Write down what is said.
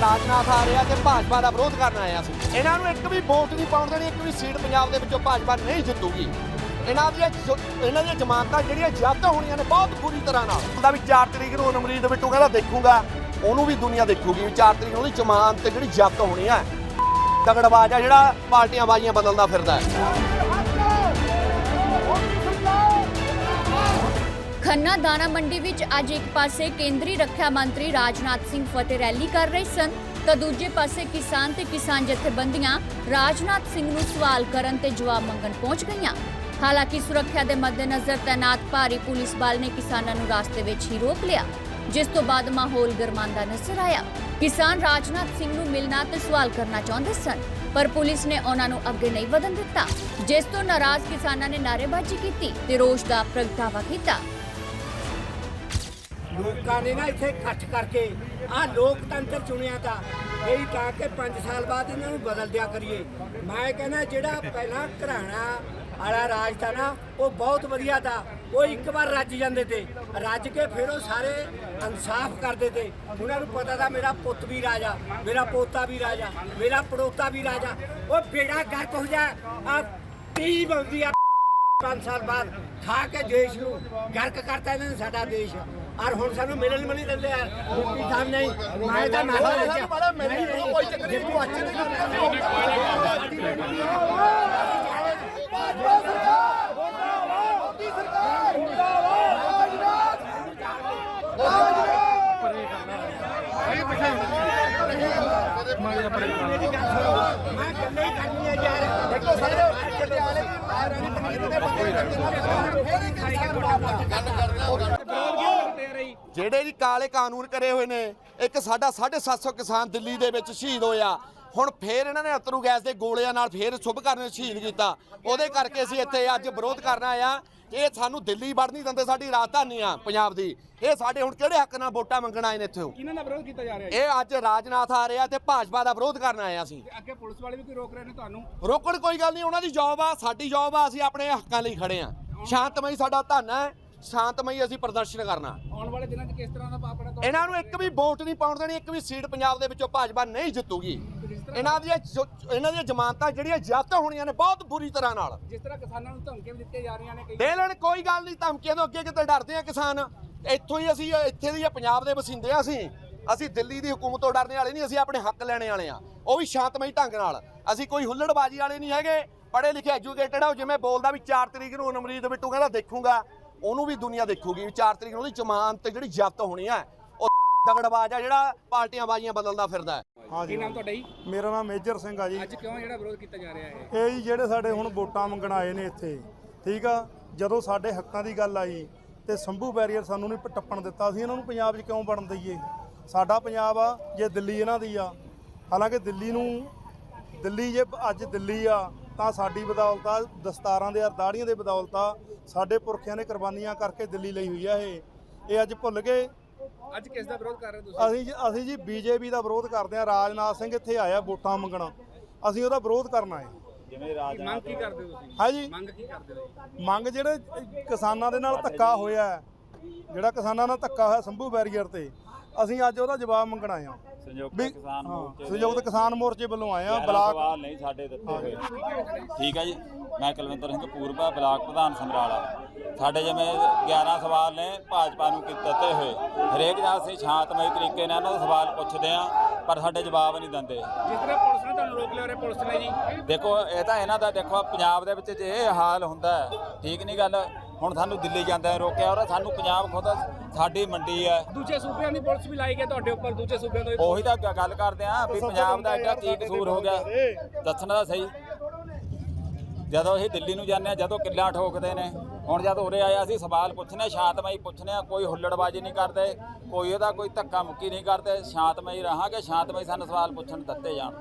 ਰਾਜਨਾਥ ਆ ਰਿਹਾ ਤੇ ਭਾਜਪਾ ਦਾ ਵਿਰੋਧ ਕਰਨ ਆਇਆ ਸੀ। ਇਹਨਾਂ ਨੂੰ ਇੱਕ ਵੀ ਵੋਟ ਨਹੀਂ ਪਾਉਣ ਦੇਣੀ ਇੱਕ ਵੀ ਸੀਟ ਪੰਜਾਬ ਦੇ ਵਿੱਚੋਂ ਭਾਜਪਾ ਨਹੀਂ ਜਿੱਤੂਗੀ। ਇਹਨਾਂ ਦੀਆਂ ਇਹਨਾਂ ਦੀਆਂ ਜਮਾਨਤਾਂ ਜਿਹੜੀਆਂ ਜ਼ਬਤ ਹੋਣੀਆਂ ਨੇ ਬਹੁਤ ਬੁਰੀ ਤਰ੍ਹਾਂ ਨਾਲ। ਹੁੰਦਾ ਵੀ 4 ਤਰੀਕ ਨੂੰ ਅਮਰੀਦ ਬਿੱਟੂ ਦੇਖੂਗਾ ਉਹਨੂੰ ਵੀ ਦੁਨੀਆ ਦੇਖੂਗੀ ਵੀ 4 ਤਰੀਕ ਨੂੰ ਉਹਦੀ ਜਮਾਨਤ ਜਿਹੜੀ ਜ਼ਬਤ ਹੋਣੀ ਆ। ਤਗੜਵਾਜ ਆ ਜਿਹੜਾ ਪਾਰਟੀਆਂ ਬਾਜ਼ੀਆਂ ਬਦਲਦਾ ਫਿਰਦਾ ਹੈ। ਖੰਨਾ ਦਾਣਾ ਮੰਡੀ ਵਿੱਚ ਅੱਜ ਇੱਕ ਪਾਸੇ ਕੇਂਦਰੀ ਰੱਖਿਆ ਮੰਤਰੀ ਰਾਜਨਾਥ ਸਿੰਘ ਫਤਿਹ ਰੈਲੀ ਕਰ ਰਹੇ ਸਨ, ਤਾਂ ਦੂਜੇ ਪਾਸੇ ਕਿਸਾਨ ਤੇ ਕਿਸਾਨ ਜਥੇਬੰਦੀਆਂ ਰਾਜਨਾਥ ਸਿੰਘ ਨੂੰ ਸਵਾਲ ਕਰਨ ਤੇ ਜਵਾਬ ਮੰਗਣ ਪਹੁੰਚ ਗਈਆਂ। ਹਾਲਾਂਕਿ ਸੁਰੱਖਿਆ ਦੇ ਮੱਦੇਨਜ਼ਰ ਤੈਨਾਤ ਭਾਰੀ ਪੁਲਿਸ ਬਲ ਨੇ ਕਿਸਾਨਾਂ ਨੂੰ ਰਾਸਤੇ ਵਿੱਚ ਹੀ ਰੋਕ ਲਿਆ, ਜਿਸ ਤੋਂ ਬਾਅਦ ਮਾਹੌਲ ਗਰਮਾਂਦਾ ਨਜ਼ਰ ਆਇਆ। ਕਿਸਾਨ ਰਾਜਨਾਥ ਸਿੰਘ ਨੂੰ ਮਿਲਣਾ ਤੇ ਸਵਾਲ ਕਰਨਾ ਚਾਹੁੰਦੇ ਸਨ, ਪਰ ਪੁਲਿਸ ਨੇ ਉਹਨਾਂ ਨੂੰ ਅੱਗੇ ਨਹੀਂ ਵਧਣ ਦਿੱਤਾ, ਜਿਸ ਤੋਂ ਨਾਰਾਜ਼ ਕਿਸਾਨਾਂ ਨੇ ਨਾਅਰੇਬਾਜ਼ੀ ਕੀਤੀ ਤੇ ਰੋਸ਼ ਦਾ ਪ੍ਰਗਟਾਵਾ ਕੀਤਾ। ਲੋਕਾਂ ਨੇ ਨਾ ਇੱਥੇ ਇਕੱਠ ਕਰਕੇ ਆਹ ਲੋਕਤੰਤਰ ਚੁਣਿਆ ਤਾਂ ਇਹ ਤਾਂ ਕਿ 5 ਸਾਲ ਬਾਅਦ ਇਹਨਾਂ ਨੂੰ ਬਦਲ ਦਿਆ ਕਰੀਏ। ਮੈਂ ਕਹਿੰਦਾ ਜਿਹੜਾ ਪਹਿਲਾਂ ਘਰਾਣਾ ਵਾਲਾ ਰਾਜ ਤਾਂ ਨਾ, ਉਹ ਬਹੁਤ ਵਧੀਆ ਤਾਂ, ਉਹ ਇੱਕ ਵਾਰ ਰੱਜ ਜਾਂਦੇ ਤੇ, ਰੱਜ ਕੇ ਫਿਰ ਉਹ ਸਾਰੇ ਇਨਸਾਫ ਕਰਦੇ ਤੇ। ਉਹਨਾਂ ਨੂੰ ਪਤਾ ਤਾਂ ਮੇਰਾ ਪੁੱਤ ਵੀ ਰਾਜਾ ਮੇਰਾ ਪੋਤਾ ਵੀ ਰਾਜਾ ਮੇਰਾ ਪੜੋਤਾ ਵੀ ਰਾਜਾ ਉਹ ਬੇੜਾ ਗਰਕ ਹੋ ਜਾ ਆ ਟੀ ਬੰਦੀ ਆ। ਪੰਜ ਸਾਲ ਬਾਅਦ ਖਾ ਕੇ ਦੇਸ਼ ਨੂੰ ਗਰਕ ਕਰਤਾ ਇਹਨਾਂ ਨੇ ਸਾਡਾ ਦੇਸ਼। ਔਰ ਹੁਣ ਸਾਨੂੰ ਮਿਲਣ ਨਹੀਂ ਦਿੰਦੇ ਯਾਰ ਰੋਟੀ ਖਾਣ ਨਹੀਂ ਮੈਂ ਤਾਂ ਨਹੀਂ ਕੋਈ ਚੱਕਰ ਨਹੀਂ ਤੂੰ ਅੱਛੇ ਮੈਂ ਕੱਲੇ ਹੀ ਕਰਨੀ ਹੈ ਯਾਰ ਦੇਖੋ ਸਾਰੇ ਪਟਿਆਲੇ ਦੀ ਮਹਾਰਾਣੀ ਤਕਨੀਕ ਦੇ ਬੰਦੇ ਫੇਰ ਹੀ ਜਿਹੜੇ ਜੀ ਕਾਲੇ ਕਾਨੂੰਨ ਕਰੇ ਹੋਏ ਨੇ, ਇੱਕ ਸਾਡਾ 750 ਕਿਸਾਨ ਦਿੱਲੀ ਦੇ ਵਿੱਚ ਸ਼ਹੀਦ ਹੋਇਆ। ਹੁਣ ਫੇਰ ਇਹਨਾਂ ਨੇ ਅਤਰੂ ਗੈਸ ਦੇ ਗੋਲਿਆਂ ਨਾਲ ਫੇਰ ਸ਼ੁਭ ਕਰਨ ਸ਼ਹੀਦ ਕੀਤਾ। ਉਹਦੇ ਕਰਕੇ ਅਸੀਂ ਇੱਥੇ ਅੱਜ ਵਿਰੋਧ ਕਰਨ ਆਇਆ ਇਹ ਸਾਨੂੰ ਦਿੱਲੀ ਵੜ ਨਹੀਂ ਦਿੰਦੇ ਸਾਡੀ ਰਾਜਧਾਨੀ ਆ ਪੰਜਾਬ ਦੀ। ਇਹ ਸਾਡੇ ਹੁਣ ਕਿਹੜੇ ਹੱਕ ਨਾਲ ਵੋਟਾਂ ਮੰਗਣ ਆਏ ਨੇ ਇੱਥੇ? ਕਿਹਨਾਂ ਦਾ ਵਿਰੋਧ ਕੀਤਾ ਜਾ ਰਿਹਾ ਹੈ? ਇਹ ਅੱਜ ਰਾਜਨਾਥ ਆ ਰਿਹਾ ਤੇ ਭਾਜਪਾ ਦਾ ਵਿਰੋਧ ਕਰਨ ਆਏ ਅਸੀਂ। ਤੇ ਅੱਗੇ ਪੁਲਿਸ ਵਾਲੇ ਵੀ ਕੋਈ ਰੋਕ ਰਹੇ ਨੇ ਤੁਹਾਨੂੰ? ਰੋਕਣ ਕੋਈ ਗੱਲ ਨਹੀਂ ਉਹਨਾਂ ਦੀ ਜੌਬ ਆ ਸਾਡੀ ਜੌਬ ਆ ਅਸੀਂ ਆਪਣੇ ਹੱਕਾਂ ਲਈ ਖੜੇ ਆ ਸ਼ਾਂਤਮਈ ਸਾਡਾ ਧੰਨ ਹੈ। ਸ਼ਾਂਤਮਈ ਅਸੀਂ ਪ੍ਰਦਰਸ਼ਨ ਕਰਨਾ। ਆਉਣ ਵਾਲੇ ਦਿਨਾਂ 'ਚ ਕਿਸ ਤਰ੍ਹਾਂ ਦਾ ਆਪਣਾ ਦੌਰ ਇਹਨਾਂ ਨੂੰ ਇੱਕ ਵੀ ਵੋਟ ਨਹੀਂ ਪਾਉਣ ਦੇਣੀ ਇੱਕ ਵੀ ਸੀਟ ਪੰਜਾਬ ਦੇ ਵਿੱਚੋਂ ਭਾਜਪਾ ਨਹੀਂ ਜਿੱਤੂਗੀ। ਇਹਨਾਂ ਦੀਆਂ ਜੋ- ਇਹਨਾਂ ਦੀਆਂ ਜ਼ਮਾਨਤਾਂ ਜਿਹੜੀਆਂ ਜ਼ਬਤ ਹੋਣੀਆਂ ਨੇ ਬਹੁਤ ਬੁਰੀ ਤਰ੍ਹਾਂ ਨਾਲ। ਜਿਸ ਤਰ੍ਹਾਂ ਕਿਸਾਨਾਂ ਨੂੰ ਧਮਕੀਆਂ ਵੀ ਦਿੱਤੀਆਂ ਜਾ ਰਹੀਆਂ ਨੇ ਕਈ ਦੇ ਲੈਣ ਕੋਈ ਗੱਲ ਨਹੀਂ ਧਮਕੀਆਂ ਤੋਂ ਅੱਗੇ ਕਿਤੇ ਡਰਦੇ ਆ ਕਿਸਾਨ। ਇੱਥੋਂ ਹੀ ਅਸੀਂ ਇੱਥੇ ਦੀ ਪੰਜਾਬ ਦੇ ਵਸਿੰਦੇ ਆ ਅਸੀਂ। ਅਸੀਂ ਦਿੱਲੀ ਦੀ ਹਕੂਮਤ ਤੋਂ ਡਰਨੇ ਵਾਲੇ ਨਹੀਂ ਅਸੀਂ ਆਪਣੇ ਹੱਕ ਲੈਣੇ ਵਾਲੇ ਆ। ਉਹ ਵੀ ਸ਼ਾਂਤਮਈ ਢੰਗ ਨਾਲ। ਅਸੀਂ ਕੋਈ ਹੁੱਲੜਬਾਜ਼ੀ ਵਾਲੇ ਨਹੀਂ ਹੈਗੇ। ਪੜ੍ਹੇ ਲਿਖੇ ਐਜੂਕੇਟਡ ਆ ਉਹ ਜਿਵੇਂ ਬੋਲਦਾ ਵੀ 4 ਤਰੀਕ ਨੂੰ ਅਮਰੀਤ ਬਿੱਟੂ ਕਹਿੰਦਾ ਦੇਖੂਗਾ। ਉਹਨੂੰ ਵੀ ਦੁਨੀਆ ਦੇਖੂਗੀ। ਵੀ 4 ਤਰੀਕ ਨੂੰ ਉਹਦੀ ਜ਼ਮਾਨਤ ਤੇ ਜਿਹੜੀ ਜ਼ਬਤ ਹੋਣੀ ਹੈ ਉਹ ਤਗੜਬਾਜ਼ ਆ ਜਿਹੜਾ ਪਾਰਟੀਆਂ ਬਾਜ਼ੀਆਂ ਬਦਲਦਾ ਫਿਰਦਾ ਹੈ। ਕੀ ਹਾਂਜੀ ਨਾਮ ਤੁਹਾਡਾ ਜੀ? ਮੇਰਾ ਨਾਮ ਮੇਜਰ ਸਿੰਘ ਆ ਜੀ। ਅੱਜ ਕਿਉਂ ਜਿਹੜਾ ਵਿਰੋਧ ਕੀਤਾ ਜਾ ਰਿਹਾ ਹੈ? ਇਹ ਜੀ ਜਿਹੜੇ ਸਾਡੇ ਹੁਣ ਵੋਟਾਂ ਮੰਗਣ ਆਏ ਨੇ ਇੱਥੇ ਠੀਕ ਆ? ਜਦੋਂ ਸਾਡੇ ਹੱਕਾਂ ਦੀ ਗੱਲ ਆਈ ਤੇ ਸੰਭੂ ਬੈਰੀਅਰ ਸਾਨੂੰ ਨਹੀਂ ਟੱਪਣ ਦਿੱਤਾ ਸੀ ਇਹਨਾਂ ਨੂੰ ਪੰਜਾਬ 'ਚ ਕਿਉਂ ਵੜਨ ਦਈਏ? ਸਾਡਾ ਪੰਜਾਬ ਆ ਜੇ ਦਿੱਲੀ ਇਹਨਾਂ ਦੀ ਆ। ਹਾਲਾਂਕਿ ਦਿੱਲੀ ਨੂੰ ਦਿੱਲੀ ਜੇ ਅੱਜ ਦਿੱਲੀ ਆ ਤਾਂ ਸਾਡੀ ਬਦੌਲਤ ਆ ਦਸਤਾਰਾਂ ਦੇ ਦਾੜੀਆਂ ਦੇ ਬਦੌਲਤ ਆ ਸਾਡੇ ਪੁਰਖਿਆਂ ਨੇ ਕੁਰਬਾਨੀਆਂ ਕਰਕੇ ਦਿੱਲੀ ਲਈ ਹੋਈ ਆ ਇਹ। ਇਹ ਅੱਜ ਭੁੱਲ ਗਏ। ਅੱਜ ਕਿਸ ਦਾ ਵਿਰੋਧ ਕਰ ਰਹੇ ਹੋ ਤੁਸੀਂ? ਅਸੀਂ ਜੀ- ਅਸੀਂ ਜੀ ਬੀਜੇਪੀ ਦਾ ਵਿਰੋਧ ਕਰਦੇ ਆ ਰਾਜਨਾਥ ਸਿੰਘ ਇੱਥੇ ਆਇਆ ਵੋਟਾਂ ਮੰਗਣ। ਅਸੀਂ ਉਹਦਾ ਵਿਰੋਧ ਕਰਨ ਆਏ। ਕੀ ਮੰਗ ਕੀ ਕਰਦੇ ਹੋ ਤੁਸੀਂ? ਹਾਂ ਜੀ ਮੰਗ ਕੀ ਕਰਦੇ ਹੋ ਜੀ? ਮੰਗ ਜਿਹੜੇ ਕਿਸਾਨਾਂ ਦੇ ਨਾਲ ਧੱਕਾ ਹੋਇਆ ਹੈ, ਜਿਹੜਾ ਕਿਸਾਨਾਂ ਨਾਲ ਧੱਕਾ ਹੋਇਆ ਸੰਭੂ ਬੈਰੀਅਰ ਤੇ ਅਸੀਂ ਅੱਜ ਉਹਦਾ ਜਵਾਬ ਮੰਗਣ ਆਏ ਹਾਂ। ਸੰਯੁਕਤ ਵੀ ਕਿਸਾਨ ਹਾਂ, ਮੋਰਚੇ ਦੇ ਸੰਯੁਕਤ ਕਿਸਾਨ ਮੋਰਚੇ ਵੱਲੋਂ ਆਏ ਗਿਆਰਾਂ ਬਲਾਕ ਨਹੀਂ ਸਾਡੇ ਦਿੱਤੇ ਹੋਏ ਠੀਕ ਹੈ ਜੀ। ਮੈਂ ਕੁਲਵਿੰਦਰ ਸਿੰਘ ਪੂਰਬਾ ਬਲਾਕ ਪ੍ਰਧਾਨ ਸਮਰਾਲਾ। ਸਾਡੇ ਜਿਵੇਂ 11 ਸਵਾਲ ਨੇ ਭਾਜਪਾ ਨੂੰ ਕੀਤੇ ਦਿੱਤੇ ਹੋਏ? ਹਰੇਕ ਦਾ ਅਸੀਂ ਸ਼ਾਂਤਮਈ ਤਰੀਕੇ ਨਾਲ ਇਹਨਾਂ ਦੇ ਸਵਾਲ ਪੁੱਛਦੇ ਆ ਪਰ ਸਾਡੇ ਜਵਾਬ ਨਹੀਂ ਦਿੰਦੇ। ਜਿਸ ਤਰ੍ਹਾਂ ਪੁਲਿਸ ਨੇ ਤੁਹਾਨੂੰ ਰੋਕ ਲਿਆ ਰਿਹਾ ਪੁਲਿਸ ਨੇ ਜੀ। ਦੇਖੋ ਇਹ ਤਾਂ ਇਹਨਾਂ ਦਾ ਦੇਖੋ ਪੰਜਾਬ ਦੇ ਵਿੱਚ ਜੇ ਇਹ ਹਾਲ ਹੁੰਦਾ ਹੈ, ਠੀਕ ਨਹੀਂ ਗੱਲ ਹੁਣ ਸਾਨੂੰ ਦਿੱਲੀ ਜਾਂਦਿਆਂ ਰੋਕਿਆ ਔਰ ਸਾਨੂੰ ਪੰਜਾਬ ਖੁਦ ਸਾਡੀ ਮੰਡੀ ਹੈ। ਦੂਜੇ ਸੂਬਿਆਂ ਦੀ ਪੁਲਿਸ ਵੀ ਲਾਈ ਗਈ ਤੁਹਾਡੇ ਉੱਪਰ ਦੂਜੇ ਸੂਬਿਆਂ ਤੋਂ ਉਹੀ ਤਾਂ ਗੱਲ ਕਰਦੇ ਆ ਵੀ ਪੰਜਾਬ ਦਾ ਐਡਾ ਕੀ ਕਸੂਰ ਹੋ ਗਿਆ ਦੱਸਣਾ ਤਾਂ ਸਹੀ। ਜਦੋਂ ਅਸੀਂ ਦਿੱਲੀ ਨੂੰ ਜਾਂਦੇ ਆ ਜਦੋਂ ਕਿੱਲਾ ਠੋਕਦੇ ਨੇ ਹੁਣ ਜਦ ਉਰੇ ਆਇਆ ਅਸੀਂ ਸਵਾਲ ਪੁੱਛਨੇ ਸ਼ਾਂਤਮਈ ਪੁੱਛਨੇ ਆ ਕੋਈ ਹੁੱਲੜਬਾਜ਼ੀ ਨਹੀਂ ਕਰਦੇ ਕੋਈ ਉਹਦਾ ਕੋਈ ਧੱਕਾ ਮੁੱਕੀ ਨਹੀਂ ਕਰਦੇ ਸ਼ਾਂਤਮਈ ਰਹਾਂਗੇ ਸ਼ਾਂਤਮਈ ਸਾਨੂੰ ਸਵਾਲ ਪੁੱਛਣ ਦਿੱਤੇ ਜਾਣ।